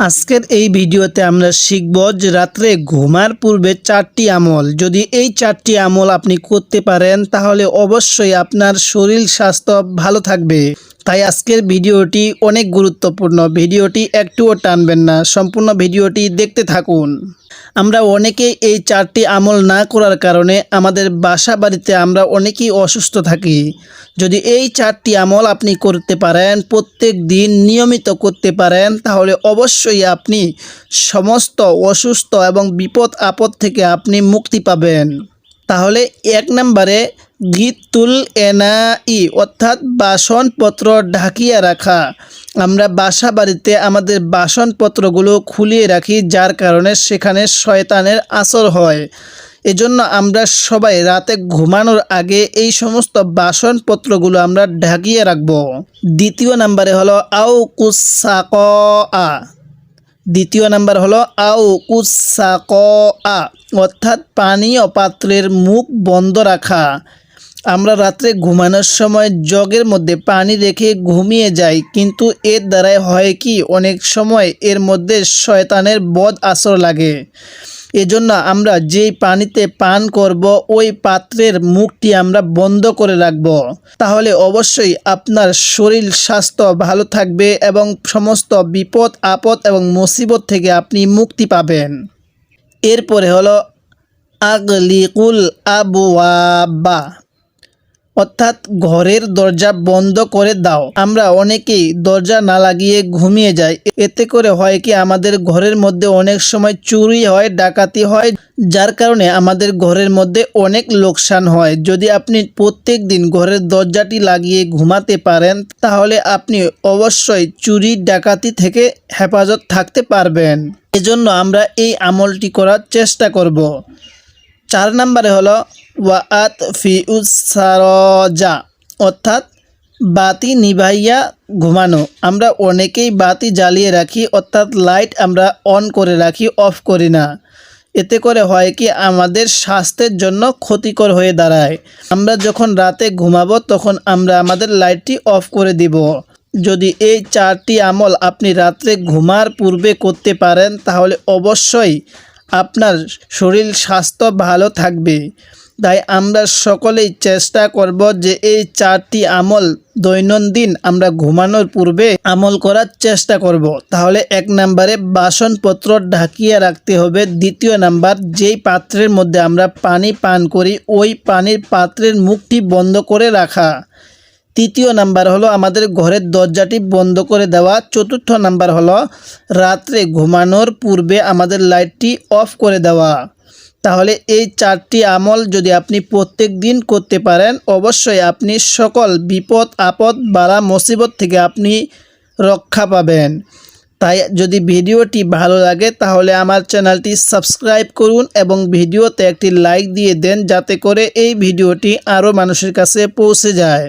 আজকের এই ভিডিওতে আমরা শিখব যে রাত্রে ঘুমার পূর্বে চারটি আমল। যদি এই চারটি আমল আপনি করতে পারেন, তাহলে অবশ্যই আপনার শরীর স্বাস্থ্য ভালো থাকবে। তাই আজকের ভিডিওটি অনেক গুরুত্বপূর্ণ। ভিডিওটি একটুও টানবেন না, সম্পূর্ণ ভিডিওটি দেখতে থাকুন। আমরা অনেকেই এই চারটি আমল না করার কারণে আমাদের বাসা বাড়িতে আমরা অনেকেই অসুস্থ থাকি। যদি এই চারটি আমল আপনি করতে পারেন, প্রত্যেক দিন নিয়মিত করতে পারেন, তাহলে অবশ্যই আপনি সমস্ত অসুস্থ এবং বিপদ আপদ থেকে আপনি মুক্তি পাবেন। তাহলে এক নম্বরে গিতুল এনাই, অর্থাৎ বাসনপত্র ঢাকিয়ে রাখা। আমরা বাসা বাড়িতে আমাদের বাসনপত্রগুলো খুলিয়ে রাখি, যার কারণে সেখানে শয়তানের আসর হয়। এজন্য আমরা সবাই রাতে ঘুমানোর আগে এই সমস্ত বাসনপত্রগুলো আমরা ঢাকিয়ে রাখব। দ্বিতীয় নাম্বারে হলো আউ কুসাক আ দ্বিতীয় নাম্বার হলো আউ কুসাক আ অর্থাৎ পানীয় পাত্রের মুখ বন্ধ রাখা। আমরা রাত্রে ঘুমানোর সময় জগের মধ্যে পানি রেখে ঘুমিয়ে যাই, কিন্তু এর দ্বারাই হয় কি, অনেক সময় এর মধ্যে শয়তানের বদ আসর লাগে। এজন্য আমরা যেই পানিতে পান করব, ওই পাত্রের মুখটি আমরা বন্ধ করে রাখব। তাহলে অবশ্যই আপনার শরীর, স্বাস্থ্য ভালো থাকবে এবং সমস্ত বিপদ, আপদ এবং মুসিবত থেকে আপনি মুক্তি পাবেন। এরপরে হলো, আগলিকুল আবওয়াবা। অর্থাৎ ঘরের দরজা বন্ধ করে দাও। আমরা অনেকেই দরজা না লাগিয়ে ঘুমিয়ে যাই। এতে করে হয় কি, আমাদের ঘরের মধ্যে অনেক সময় চুরি হয়, ডাকাতি হয়, যার কারণে আমাদের ঘরের মধ্যে অনেক লোকসান হয়। যদি আপনি প্রত্যেক দিন ঘরের দরজাটি লাগিয়ে ঘুমাতে পারেন, তাহলে আপনি অবশ্যই চুরি, ডাকাতি থেকে হেফাজত থাকতে পারবেন। এজন্য আমরা এই আমলটি করার চেষ্টা করব। চার নম্বরে হলো ওয়াত ফিউজ ফিউসারজা অর্থাৎ বাতি নিভাইয়া ঘুমানো। আমরা অনেকেই বাতি জ্বালিয়ে রাখি, অর্থাৎ লাইট আমরা অন করে রাখি, অফ করি না। এতে করে হয় কি, আমাদের স্বাস্থ্যের জন্য ক্ষতিকর হয়ে দাঁড়ায়। আমরা যখন রাতে ঘুমাবো, তখন আমরা আমাদের লাইটটি অফ করে দিব। যদি এই চারটি আমল আপনি রাত্রে ঘুমার পূর্বে করতে পারেন, তাহলে অবশ্যই আপনার শরীর স্বাস্থ্য ভালো থাকবে। তাই আমরা সকলেই চেষ্টা করব যে এই চারটি আমল দৈনন্দিন আমরা ঘুমানোর পূর্বে আমল করার চেষ্টা করব। তাহলে এক নম্বরে বাসনপত্র ঢাকিয়ে রাখতে হবে। দ্বিতীয় নাম্বার, যেই পাত্রের মধ্যে আমরা পানি পান করি, ওই পানির পাত্রের মুখটি বন্ধ করে রাখা। তৃতীয় নাম্বার হলো আমাদের ঘরের দরজাটি বন্ধ করে দেওয়া। চতুর্থ নাম্বার হলো রাত্রে ঘুমানোর পূর্বে আমাদের লাইটটি অফ করে দেওয়া। তাহলে এই চারটি আমল যদি আপনি প্রত্যেক দিন করতে পারেন, অবশ্যই আপনি সকল বিপদ, আপদ বালা মুসিবত থেকে আপনি রক্ষা পাবেন। তাই যদি ভিডিওটি ভালো লাগে, তাহলে আমার চ্যানেলটি সাবস্ক্রাইব করুন এবং ভিডিওতে একটি লাইক দিয়ে দেন, যাতে করে এই ভিডিওটি আরও মানুষের কাছে পৌঁছে যায়।